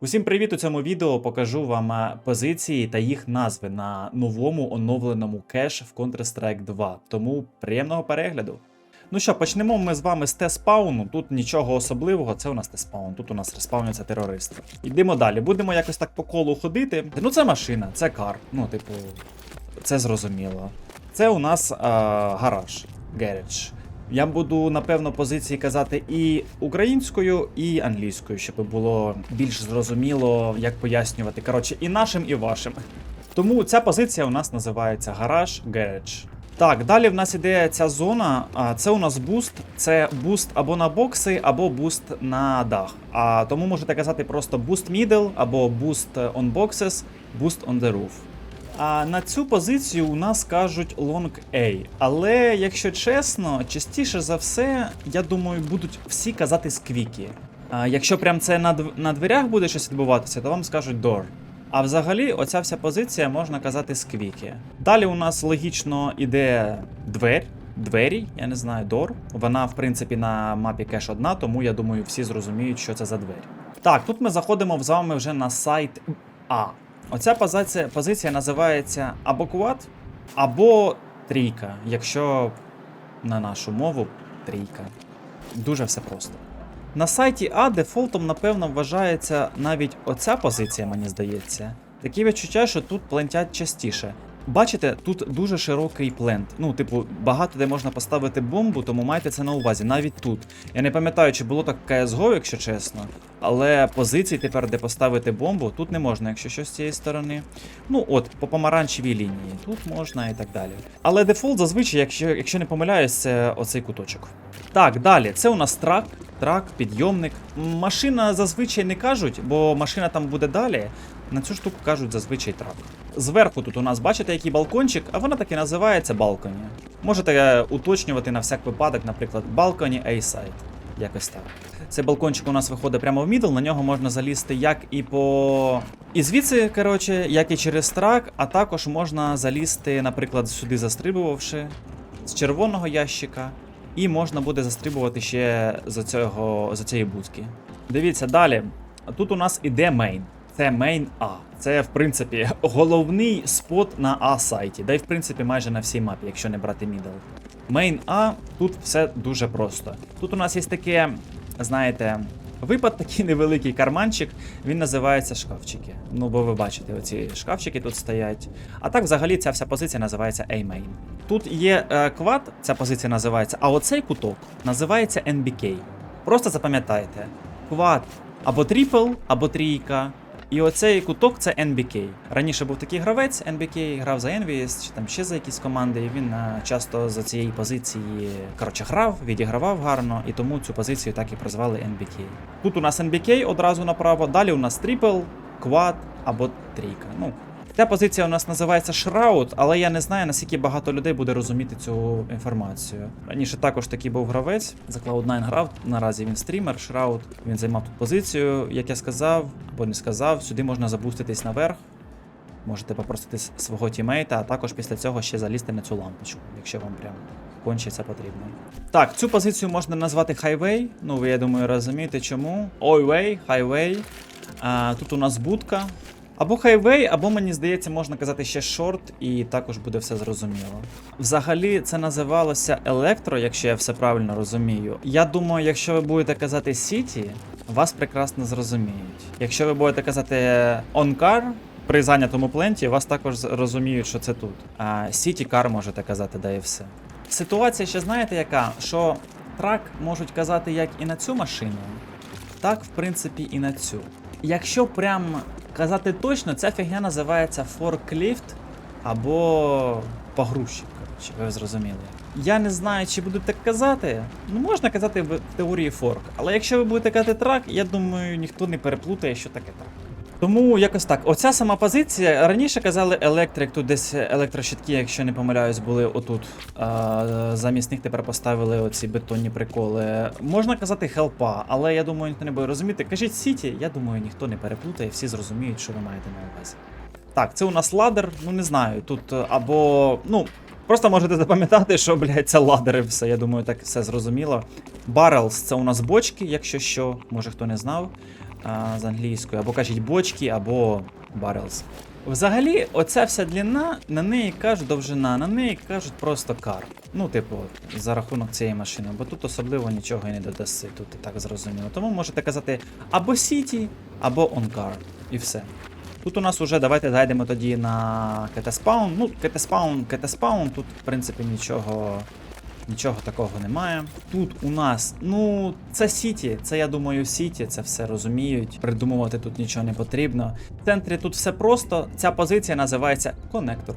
Усім привіт! У цьому відео покажу вам е, позиції та їх назви на новому оновленому кеш в Counter-Strike 2. Тому приємного перегляду. Ну що, почнемо ми з вами з Т-спауну. Тут нічого особливого, це у нас Т-спаун. Тут у нас респауняться терористи. Йдемо далі. Будемо якось так по колу ходити. Ну, це машина, це кар. Ну, типу, це зрозуміло. Це у нас а, гараж, гараж. Я буду напевно позиції казати і українською, і англійською, щоб було більш зрозуміло, як пояснювати. Коротше, і нашим, і вашим. Тому ця позиція у нас називається гараж гараж. Так, далі в нас іде ця зона. Це у нас буст. Це буст або на бокси, або буст на дах. А тому можете казати просто boost middle, або boost on boxes, boost on the roof. А на цю позицію у нас кажуть long A. Але якщо чесно, частіше за все, я думаю, будуть всі казати сквіки. А якщо прям це на, на дверях буде щось відбуватися, то вам скажуть door. А взагалі, оця вся позиція можна казати сквіки. Далі у нас логічно іде двер. Двері, я не знаю, door. Вона, в принципі, на мапі кеш одна, тому я думаю, всі зрозуміють, що це за двері. Так, тут ми заходимо з вами вже на сайт А. Оця позиція, позиція називається або квад, або трійка, якщо на нашу мову трійка. Дуже все просто. На сайті А дефолтом, напевно, вважається навіть оця позиція, мені здається. Такі відчуття, що тут плентять частіше. Бачите, тут дуже широкий плент. Ну, типу, багато де можна поставити бомбу, тому майте це на увазі, навіть тут. Я не пам'ятаю, чи було так CSGO, якщо чесно. Але позицій тепер, де поставити бомбу, тут не можна, якщо що з цієї сторони. Ну от, по помаранчевій лінії, тут можна і так далі. Але дефолт зазвичай, якщо, якщо не помиляюсь, це оцей куточок. Так, далі, це у нас трак, трак, підйомник. Машина зазвичай не кажуть, бо машина там буде далі. На цю штуку кажуть зазвичай трак. Зверху тут у нас бачите, який балкончик, а вона так і називається балконі. Можете е, уточнювати на всяк випадок, наприклад, балконі A-side. Якось так. Цей балкончик у нас виходить прямо в мідл, на нього можна залізти як і по. І звідси, коротше, як і через трак, а також можна залізти, наприклад, сюди застрибувавши з червоного ящика, і можна буде застрибувати ще за, цього, за цієї будки. Дивіться, далі. Тут у нас іде мейн. Це мейн А. Це, в принципі, головний спот на А сайті, да й в принципі майже на всій мапі, якщо не брати мідл. Мейн А, тут все дуже просто. Тут у нас є таке, знаєте, випад такий невеликий карманчик, він називається шкафчики. Ну, бо ви бачите, оці шкафчики тут стоять. А так, взагалі, ця вся позиція називається A-Main. Тут є е, квад, ця позиція називається, а оцей куток називається NBK. Просто запам'ятайте: квад або трипл, або трійка. І оцей куток це NBK. Раніше був такий гравець, NBK грав за Envies, чи там ще за якісь команди, і він часто за цієї позиції коротше, грав, відігравав гарно, і тому цю позицію так і прозвали NBK. Тут у нас NBK одразу направо, далі у нас трипл, квад або трійка. Ну, Ця позиція у нас називається Shroud, але я не знаю, наскільки багато людей буде розуміти цю інформацію. Раніше також такий був гравець, за Cloud9 грав, наразі він стрімер, Shroud. Він займав тут позицію, як я сказав, або не сказав, сюди можна забуститись наверх. Можете попросити свого тімейта, а також після цього ще залізти на цю лампочку, якщо вам прям це потрібно. Так, цю позицію можна назвати Highway. Ну, ви я думаю, розумієте чому. Ойвей. А, тут у нас будка. Або хайвей, або мені здається, можна казати ще шорт, і також буде все зрозуміло. Взагалі, це називалося електро, якщо я все правильно розумію. Я думаю, якщо ви будете казати Сіті, вас прекрасно зрозуміють. Якщо ви будете казати car, при зайнятому пленті, вас також розуміють, що це тут. А Сіті Car можете казати, да і все. Ситуація ще знаєте яка? Що трак можуть казати як і на цю машину, так, в принципі, і на цю. Якщо прям казати точно, ця фігня називається форкліфт або погрузчик, коротше, ви зрозуміли. Я не знаю, чи буду так казати. Ну, можна казати в теорії форк. Але якщо ви будете казати трак, я думаю, ніхто не переплутає, що таке трак. Тому якось так. Оця сама позиція. Раніше казали електрик, тут десь електрощитки, якщо не помиляюсь, були отут. А, замість них тепер поставили оці бетонні приколи. Можна казати хелпа, але я думаю, ніхто не буде розуміти. Кажіть Сіті, я думаю, ніхто не переплутає, всі зрозуміють, що ви маєте на увазі. Так, це у нас ладер, ну не знаю. Тут е, або. Ну, просто можете запам'ятати, що, блядь, це ладер і все. Я думаю, так все зрозуміло. Баррелс це у нас бочки, якщо що, може хто не знав. З англійської, або кажуть бочки, або barrels. Взагалі, оця вся длина, на неї кажуть довжина, на неї кажуть просто кар. Ну, типу, за рахунок цієї машини, бо тут особливо нічого і не додаси, тут і так зрозуміло. Тому можете казати або City, або on car, і все. Тут у нас уже давайте зайдемо тоді на кетеспаун. Ну, кетеспаун, кетеспаун, тут, в принципі, нічого. Нічого такого немає. Тут у нас, ну, це Сіті, це я думаю, Сіті, це все розуміють. Придумувати тут нічого не потрібно. В центрі тут все просто. Ця позиція називається конектор.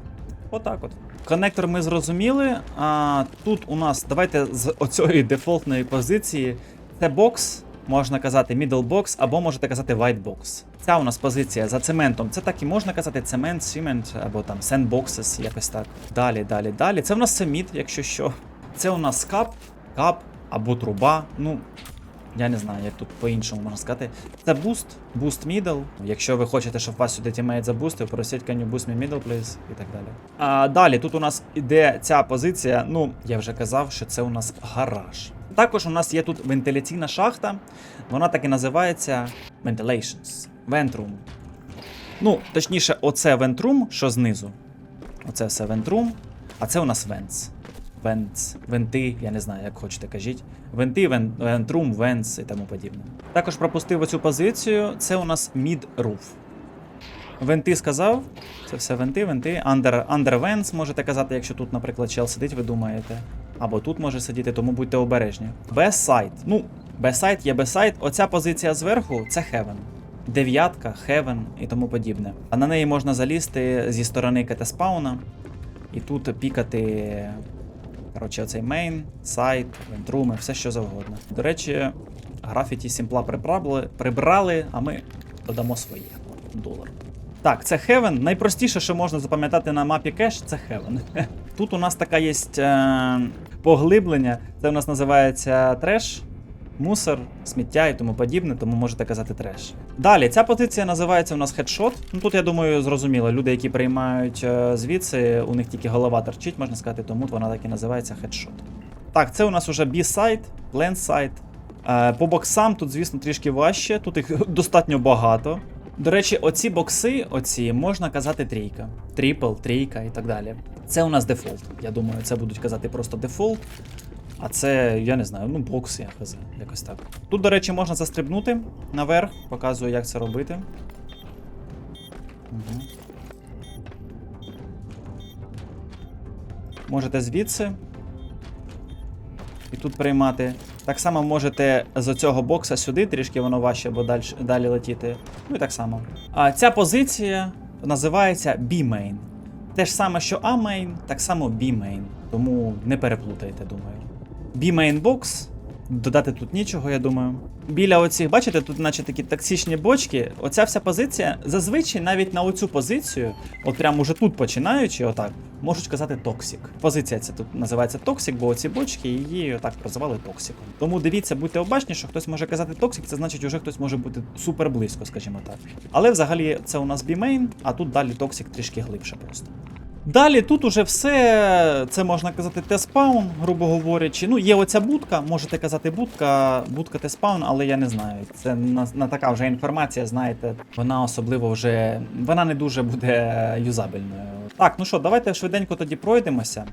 Отак от. Конектор ми зрозуміли. А тут у нас, давайте з оцієї дефолтної позиції. Це бокс, можна казати middle box, або можете казати white box. Ця у нас позиція за цементом. Це так і можна казати цемент, цемент, або там sandboxes, якось так. Далі, далі, далі. Це в нас семіт, якщо що. Це у нас кап, кап або труба. Ну, я не знаю, як тут по-іншому можна сказати. Це буст, буст middle. Якщо ви хочете, щоб вас сюди тімейт забустив, просіть you boost me middle, please, і так далі. А далі тут у нас іде ця позиція. Ну, я вже казав, що це у нас гараж. Також у нас є тут вентиляційна шахта. Вона так і називається Ventilations. Ventrum. Ну, точніше, оце вентрум, що знизу. Оце все вентрум, а це у нас венц. Венц, венти, я не знаю, як хочете кажіть. Венти, вен, вентрум, венц і тому подібне. Також пропустив оцю позицію. Це у нас mid-roof. Венти сказав. Це все венти, венти. Under vents можете казати, якщо тут, наприклад, чел сидить, ви думаєте. Або тут може сидіти, тому будьте обережні. Бесайд. Ну, бесайд є бесайд. Оця позиція зверху це heaven. Дев'ятка, heaven і тому подібне. А на неї можна залізти зі сторони кетеспауна. І тут пікати. Коротше, оцей мейн, сайт, вентруми, все що завгодно. До речі, графіті сімпла прибрали, прибрали, а ми додамо своє долар. Так, це Heaven. Найпростіше, що можна запам'ятати на мапі кеш, це Heaven. Тут у нас така є е, поглиблення. Це у нас називається треш, мусор, сміття і тому подібне, тому можете казати треш. Далі, ця позиція називається у нас хедшот. Ну тут, я думаю, зрозуміло. Люди, які приймають е, звідси, у них тільки голова торчить, можна сказати, тому вона так і називається хедшот. Так, це у нас уже B-сайт, ленд-сайт. Е, По боксам тут, звісно, трішки важче, тут їх достатньо багато. До речі, оці бокси, оці можна казати трійка, трипл, трійка і так далі. Це у нас дефолт. Я думаю, це будуть казати просто дефолт. А це, я не знаю, ну бокс, я хз, якось так. Тут, до речі, можна застрибнути наверх, показую, як це робити. Угу. Можете звідси. І тут приймати. Так само можете з оцього бокса сюди, трішки воно важче, бо далі, далі летіти. Ну і так само. А ця позиція називається B-main. Те ж саме, що A-main, так само B-main. Тому не переплутайте, думаю. B-main box. Додати тут нічого, я думаю. Біля оцих, бачите, тут наче такі токсичні бочки. Оця вся позиція, зазвичай навіть на оцю позицію, от прямо уже тут починаючи, отак, можуть казати токсик. Позиція ця тут називається токсик, бо оці бочки її отак прозивали токсиком. Тому дивіться, будьте обачні, що хтось може казати токсик, це значить, уже хтось може бути супер близько, скажімо так. Але взагалі це у нас бімейн, а тут далі токсик трішки глибше просто. Далі тут уже все, це можна казати теспаун, грубо говорячи. Ну, є оця будка, можете казати будка, будка теспаун, але я не знаю. Це на, на така вже інформація, знаєте, вона особливо вже. Вона не дуже буде юзабельною. Так, ну що, давайте швиденько тоді пройдемося.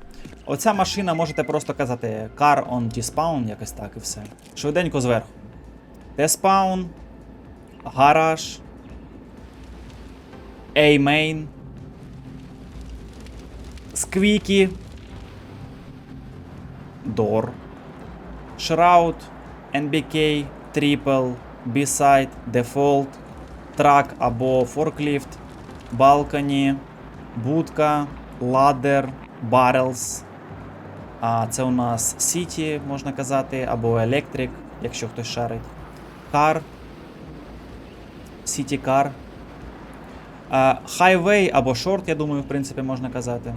Оця машина можете просто казати car on T-spawn, якось так і все. Швиденько зверху. T-spawn, гараж, A-main. Сквікі. Дор. Shroud, NBK, Triple, B-Side, Default, Трак або Forklift, Balcony, Будка, Ladder, Barrels. А це у нас City, можна казати, або Electric, якщо хтось шарить. City Car. А, Highway або Short, я думаю, в принципі, можна казати.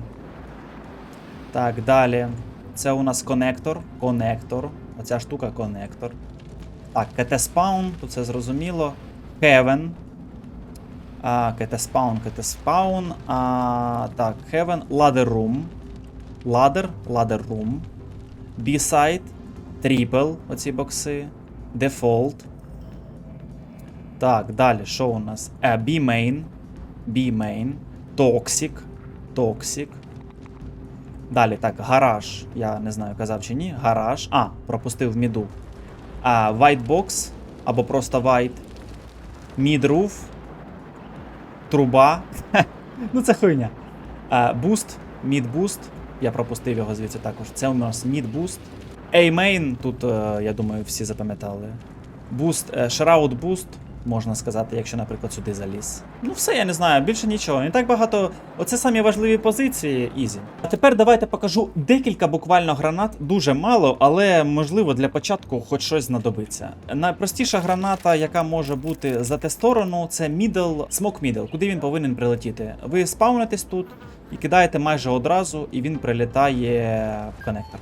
Так, далі. Це у нас конектор. Конектор. Оця штука конектор. Так, KT Spawn, тут це зрозуміло. Heaven. А, KT Spawn, KT Spawn. А, так, Heaven. Ladder Room. Ladder, Ladder Room. B-Side. Triple, оці бокси. Default. Так, далі, що у нас? Е, B-main. B-main. Toxic. Toxic. Далі, так, гараж. Я не знаю, казав чи ні. Гараж. А, пропустив міду. А, white box. Або просто white. Mid roof. Труба. ну це хуйня. А, boost. Mid boost. Я пропустив його звідси також. Це у нас boost. A-main. Тут, е, я думаю, всі запам'ятали. Boost, е, Shroud Boost, можна сказати, якщо, наприклад, сюди заліз. Ну все, я не знаю, більше нічого. Не так багато. Оце самі важливі позиції, ізі. А тепер давайте покажу декілька буквально гранат, дуже мало, але можливо для початку хоч щось знадобиться. Найпростіша граната, яка може бути за те сторону, це middle, smoke middle, куди він повинен прилетіти. Ви спавнитесь тут і кидаєте майже одразу, і він прилітає в коннектор.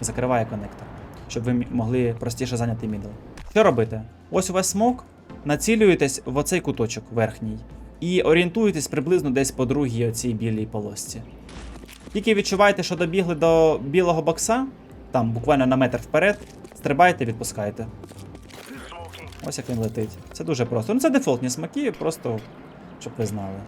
Закриває коннектор, щоб ви могли простіше зайняти мідл. Що робити? Ось у вас смок, націлюєтесь в оцей куточок верхній і орієнтуєтесь приблизно десь по другій оцій білій полосці. Тільки відчуваєте, що добігли до білого бокса, там буквально на метр вперед, стрибаєте, відпускаєте. Ось як він летить. Це дуже просто. Ну це дефолтні смаки, просто щоб ви знали.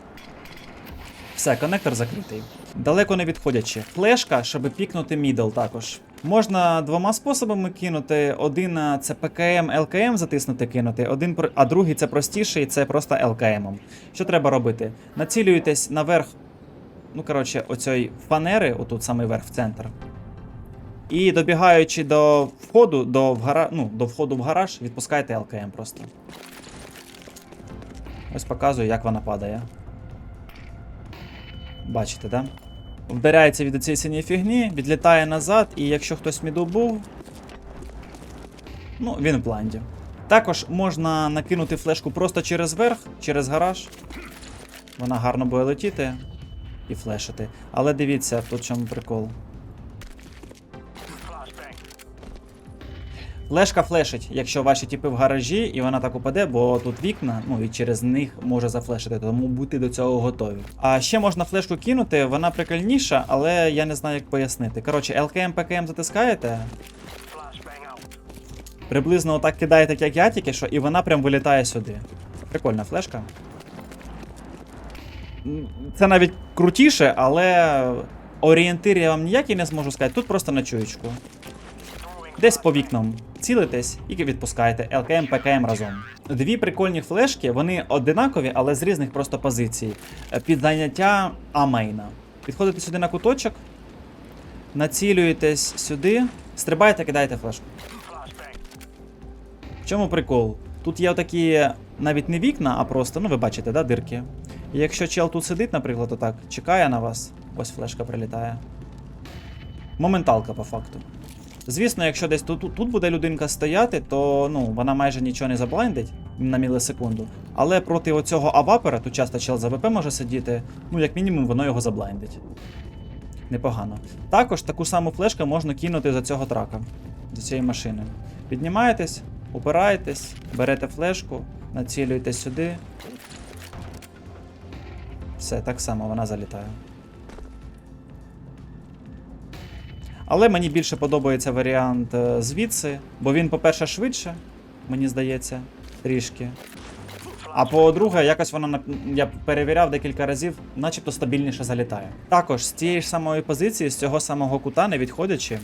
Все, коннектор закритий. Далеко не відходячи. Флешка, щоб пікнути мідл також. Можна двома способами кинути. Один це ПКМ, ЛКМ затиснути кинути, один, а другий це простіший, це просто ЛКМом. Що треба робити? Націлюєтесь наверх, ну коротше, оцьої фанери, отут самий верх в центр. І добігаючи до входу, до, в гара... ну, до входу в гараж, відпускаєте ЛКМ просто. Ось показую, як вона падає. Бачите, да? Вдаряється від цієї синій фігні, відлітає назад, і якщо хтось міду був, ну, він в бланді. Також можна накинути флешку просто через верх, через гараж. Вона гарно буде летіти і флешити. Але дивіться, тут чому прикол. Флешка флешить, якщо ваші тіпи в гаражі, і вона так упаде, бо тут вікна, ну і через них може зафлешити, тому будьте до цього готові. А ще можна флешку кинути, вона прикольніша, але я не знаю, як пояснити. Коротше, ЛКМ, ПКМ затискаєте. Приблизно отак кидаєте, як я тільки що, і вона прям вилітає сюди. Прикольна флешка. Це навіть крутіше, але орієнтир я вам ніякий не зможу сказати. Тут просто на чуєчку. Десь по вікнам цілитесь і відпускаєте ЛКМ, ПКМ разом. Дві прикольні флешки, вони одинакові, але з різних просто позицій. Під заняття амейна. Підходите сюди на куточок, націлюєтесь сюди, стрибаєте, кидаєте флешку. В чому прикол? Тут є отакі навіть не вікна, а просто, ну ви бачите, да, дирки. І якщо чел тут сидить, наприклад, отак, чекає на вас, ось флешка прилітає. Моменталка по факту. Звісно, якщо десь тут, тут буде людинка стояти, то ну, вона майже нічого не заблайндить на мілісекунду. Але проти оцього авапера, тут часто чел за ВП може сидіти, ну як мінімум воно його заблайндить. Непогано. Також таку саму флешку можна кинути за цього трака, за цієї машини. Піднімаєтесь, упираєтесь, берете флешку, націлюєтесь сюди. Все, так само вона залітає. Але мені більше подобається варіант е, звідси, бо він, по-перше, швидше, мені здається, трішки. А по-друге, якось вона я перевіряв декілька разів, начебто стабільніше залітає. Також з цієї ж самої позиції, з цього самого кута, не відходячи,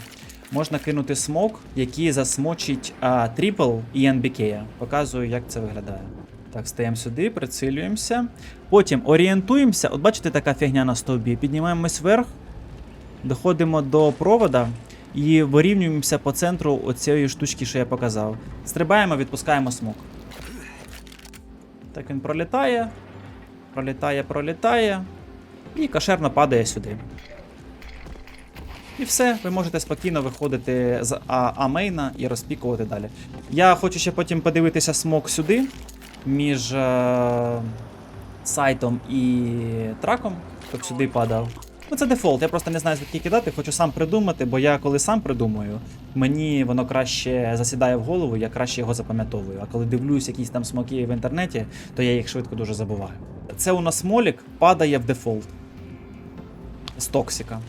можна кинути смок, який засмочить а, трипл і NBK. Показую, як це виглядає. Так, стаємо сюди, прицілюємося. Потім орієнтуємося. От бачите, така фігня на стовбі. Піднімаємось вверх, доходимо до провода і вирівнюємося по центру оцієї штучки, що я показав. Стрибаємо, відпускаємо смок. Так він пролітає, пролітає, пролітає і кошерно падає сюди. І все, ви можете спокійно виходити з А-мейна і розпікувати далі. Я хочу ще потім подивитися смок сюди, між е- сайтом і траком, щоб сюди падав. Ну це дефолт, я просто не знаю звідки кидати, хочу сам придумати, бо я коли сам придумаю, мені воно краще засідає в голову, я краще його запам'ятовую. А коли дивлюсь якісь там смоки в інтернеті, то я їх швидко дуже забуваю. Це у нас молік падає в дефолт з токсика.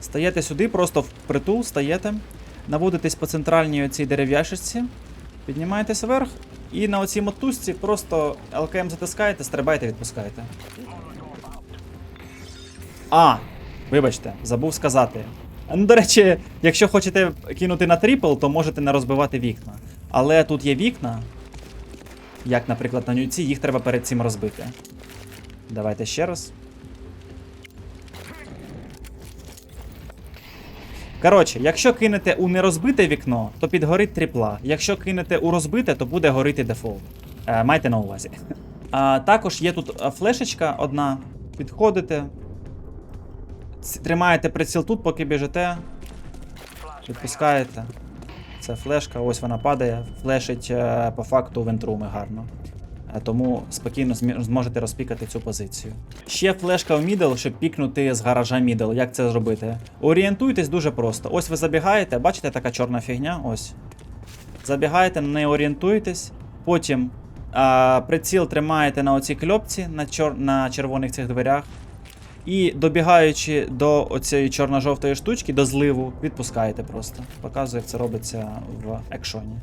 Стаєте сюди, просто в притул стаєте, наводитесь по центральній оцій дерев'яшечці, піднімаєтесь вверх І на оцій мотузці просто ЛКМ затискаєте, стрибаєте, відпускаєте. А, вибачте, забув сказати. Ну, до речі, якщо хочете кинути на трипл, то можете не розбивати вікна. Але тут є вікна, як, наприклад, на нюці, їх треба перед цим розбити. Давайте ще раз. Коротше, якщо кинете у нерозбите вікно, то підгорить трипла. Якщо кинете у розбите, то буде горити дефолт. Е, майте на увазі. А, також є тут е, флешечка одна. Підходите. Тримаєте приціл тут, поки біжите. Відпускаєте. Це флешка, ось вона падає, флешить е, по факту вентруми гарно. Е, Тому спокійно зможете розпікати цю позицію. Ще флешка в мідл, щоб пікнути з гаража мідл. Як це зробити? Орієнтуйтесь дуже просто. Ось ви забігаєте, бачите така чорна фігня? Ось. Забігаєте, не орієнтуєтесь. Потім а, приціл тримаєте на оцій кльопці на, чор... на червоних цих дверях. І добігаючи до оцієї чорно-жовтої штучки, до зливу, відпускаєте просто. Показую, як це робиться в екшоні.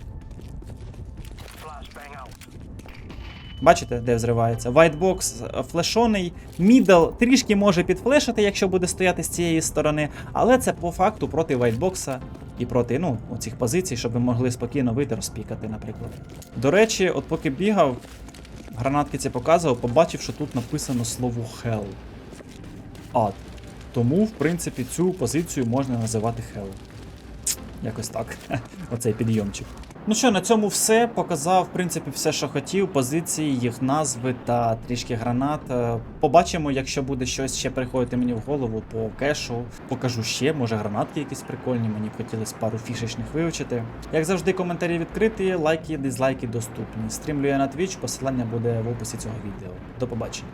Бачите, де взривається? Е, флешоний, мідл трішки може підфлешити, якщо буде стояти з цієї сторони, але це по факту проти Whitebox і проти ну, оцих позицій, щоб ви могли спокійно вийти розпікати, наприклад. До речі, от поки бігав, гранатки це показував, побачив, що тут написано слово Hell. Ад. Тому, в принципі, цю позицію можна називати Hell. Якось так. Оцей підйомчик. Ну що, на цьому все. Показав, в принципі, все, що хотів. Позиції, їх назви та трішки гранат. Е, Побачимо, якщо буде щось ще приходити мені в голову по кешу. Покажу ще, може гранатки якісь прикольні. Мені б хотілося пару фішечних вивчити. Як завжди, коментарі відкриті, лайки, дизлайки доступні. Стрімлю я на Twitch, посилання буде в описі цього відео. До побачення.